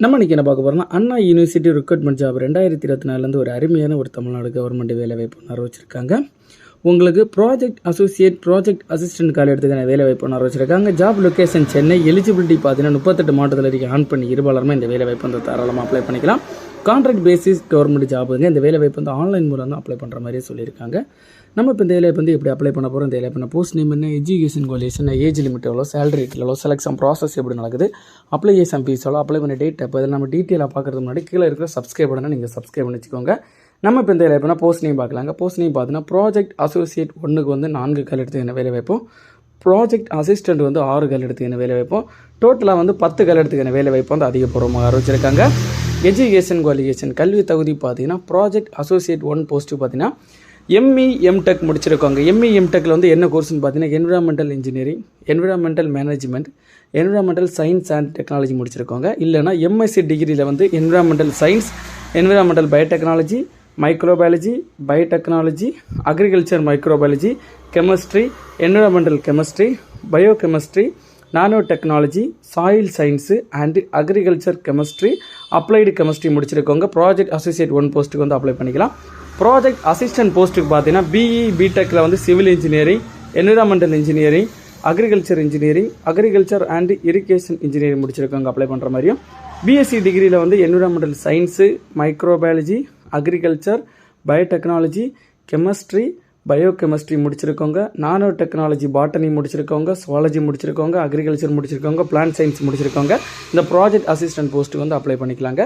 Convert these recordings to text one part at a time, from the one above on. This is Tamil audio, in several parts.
நம்ம இன்றைக்கி என்ன பார்க்க போகிறோம்னா அண்ணா யூனிவர்சிட்டி ரெக்ரூட்மெண்ட் ஜாப் ரெண்டாயிரத்தி இருபத்தி நாலுலேருந்து ஒரு அருமையான ஒரு தமிழ்நாடு கவர்மெண்ட் வேலைவாய்ப்பு வாய்ப்பு அறிவிச்சிருக்காங்க. உங்களுக்கு ப்ராஜெக்ட் அசோசியேட் ப்ராஜெக்ட் அசிஸ்டன்ட் எடுத்துக்கான வேலை வாய்ப்பு ஒன்று வச்சுருக்காங்க ஜாப் லொக்கேஷன் சென்னை எலிஜிபிலிட்டி பார்த்தீங்கன்னா முப்பத்தெட்டு மாவட்டத்தில் வரைக்கும் ஆன் பண்ணி இருபாலருமே இந்த வேலைவாய்ப்பு வந்து தாராளமாக அப்ளை பண்ணிக்கலாம். கான்ட்ராக்ட் பேசிஸ் கவர்மெண்ட் ஜாபுங்க இந்த வேலைவாய்ப்பு வந்து ஆன்லைன் மூலம் தான் அப்ளை பண்ணுற மாதிரியே சொல்லியிருக்காங்க. நம்ம இப்போ இந்த வேலை வந்து எப்படி அப்ளை பண்ண போகிறோம் இந்த வேலை பண்ண போஸ்ட் நேம் என்ன எஜுகேஷன் குவாலிஃபிகேஷன் ஏஜ் லிமிட் எவ்வளோ சேலரி எவ்வளோ செலெக்ஷன் ப்ராசஸ் எப்படி நடக்குது அப்ளிகேஷன் ஃபீஸ் எவ்வளோ அப்ளை பண்ண டேட் அப்போ இதில் நம்ம டீட்டெயிலாக பார்க்குறது முன்னாடி கீழே இருக்கிற சப்ஸ்கிரைப் பண்ணால் நீங்கள் சப்ஸ்கிரைப் பண்ணி வச்சுக்கோங்க. நம்ம இப்போ இந்த வேலை பண்ணால் போஸ்ட் நேம் பார்க்கலாங்க போஸ்ட் நேம் பார்த்தீங்கன்னா ப்ராஜெக்ட் அசோசியேட் ஒன்றுக்கு வந்து நான்கு கல் எடுத்து என்ன வேலை வைப்போம்? ப்ராஜெக்ட் அசிஸ்டண்ட் வந்து ஆறு கல் எடுத்து என்ன வேலை வைப்போம்? டோட்டலாக வந்து பத்து கல் எடுத்து என்ன வேலை வைப்போம்? வந்து அதிகபூர்வமாக ஆரம்பிச்சிருக்காங்க எஜுகேஷன் குவாலிஃபிகேஷன் கல்வி தகுதி பார்த்தீங்கன்னா ப்ராஜெக்ட் அசோசியேட் ஒன் போஸ்ட்டு பார்த்தீங்கன்னா எம்இ எம்டெக் முடிச்சிருக்காங்க. எம்இ எம்டெக்கில் வந்து என்ன கோர்ஸ்னு பார்த்தீங்கன்னா environmental engineering environmental management environmental science and technology முடிச்சிருக்காங்க. இல்லைனா எம்எஸ்சி டிகிரியில் வந்து environmental science environmental biotechnology microbiology biotechnology agriculture microbiology chemistry environmental chemistry bio chemistry nano technology soil science and agriculture chemistry applied chemistry முடிச்சிருக்கவங்க project associate one போஸ்ட்டுக்கு வந்து அப்ளை பண்ணிக்கலாம். ப்ராஜெக்ட் அசிஸ்டன்ட் போஸ்ட்டுக்கு பார்த்தீங்கன்னா பிஇ பிடெக்கில் வந்து civil engineering environmental engineering agriculture engineering agriculture and irrigation engineering முடிச்சிருக்கவங்க apply பண்ணுற மாதிரியும். பிஎஸ்சி டிகிரியில் வந்து environmental science microbiology agriculture biotechnology chemistry bio chemistry முடிச்சிருக்கவங்க nano technology botany முடிச்சிருக்கவங்க சுவாலஜி முடிச்சிருக்கவங்க அக்ரிகல்ச்சர் முடிச்சிருக்கவங்க பிளான்ட் சயின்ஸ் முடிச்சிருக்கவங்க இந்த ப்ராஜெக்ட் அசிஸ்டன்ட் போஸ்ட்டுக்கு வந்து அப்ளை பண்ணிக்கலாங்க.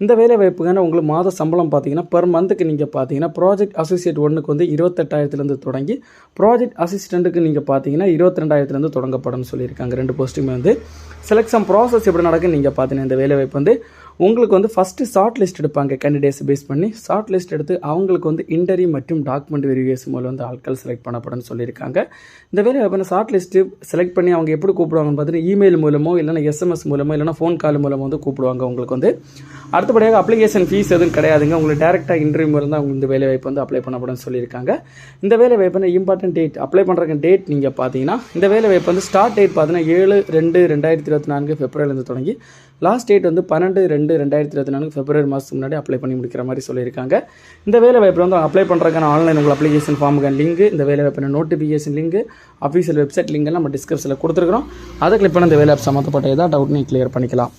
இந்த வேலை வாய்ப்புக்கான உங்களுக்கு மாத சம்பளம் பார்த்தீங்கன்னா பெர் மந்த்துக்கு நீங்கள் பார்த்தீங்கன்னா ப்ராஜெக்ட் அசோசியேட் ஒன்றுக்கு வந்து இருபத்தெட்டாயிரத்துலேருந்து தொடங்கி ப்ராஜெக்ட் அசிஸ்டண்ட்டுக்கு நீங்கள் பார்த்தீங்கன்னா இருபத்தி ரெண்டாயிரத்துலேருந்து தொடங்கப்படும் சொல்லியிருக்காங்க ரெண்டு போஸ்ட்டுமே வந்து. செலெக்ஷன் ப்ராசஸ் எப்படி நடக்குன்னு நீங்கள் பார்த்தீங்கன்னா இந்த வேலை வாய்ப்பு வந்து உங்களுக்கு வந்து ஃபஸ்ட்டு ஷார்ட் லிஸ்ட் எடுப்பாங்க கேண்டிடேட்ஸ் பேஸ் பண்ணி. ஷார்ட் லிஸ்ட் எடுத்து அவங்களுக்கு வந்து இன்டர்வியூ மற்றும் டாக்குமெண்ட் வெரிஃபிகேஷன் மூலம் வந்து ஆட்கள் செலக்ட் பண்ணப்படும் சொல்லியிருக்காங்க. இந்த வேலை வாய்ப்பு ஷார்ட் லிஸ்ட்டு செலக்ட் பண்ணி அவங்க எப்படி கூப்பிடுவாங்கன்னு பார்த்தீங்கன்னா இமெயில் மூலமோ இல்லைனா எஸ்எம்எஸ் மூலமோ இல்லைனா ஃபோன் கால் மூலமோ வந்து கூப்பிடுவாங்க உங்களுக்கு வந்து. அடுத்தபடியாக அப்ளிகேஷன் ஃபீஸ் எதுவும் கிடையாதுங்க. உங்களுக்கு டேரெக்டாக இன்டர்வியூ மூலம் தான் இந்த வேலை வாய்ப்பு வந்து அப்ளை பண்ணப்படும் சொல்லியிருக்காங்க. இந்த வேலை வாய்ப்பு இம்பார்ட்டன்ட் டேட் அப்ளை பண்ணுறக்கு டேட் நீங்கள் பார்த்தீங்கன்னா இந்த வேலை வாய்ப்பு வந்து ஸ்டார்ட் டேட் பார்த்தீங்கன்னா ஏழு ரெண்டு ரெண்டாயிரத்தி இருபத்தி நான்கு பிப்ரவரிலேருந்து தொடங்கி லாஸ்ட் டேட் வந்து பன்னெண்டு ரெண்டு ரெண்டாயிரத்தி இருபத்தி நான்கு பிப்ரவரி மாதத்துக்கு முன்னாடி அப்ளை பண்ணி முடிக்கிற மாதிரி சொல்லியிருக்காங்க. இந்த வேலை வாய்ப்பில் வந்து அப்ளை பண்ணுறதுக்கான ஆன்லைன் உங்கள் அப்ளிகேஷன் ஃபார்முக்கான லிங்க் இந்த வேலை வாய்ப்பின notification link official website link நம்ம டிஸ்கிரிப்ஷனில் கொடுத்துருக்குறோம். அதை கிளிக் பண்ண இந்த வேலை ஆப் சம்மந்தப்பட்ட ஏதாவது டவுட் நீங்கள் கிளியர் பண்ணிக்கலாம்.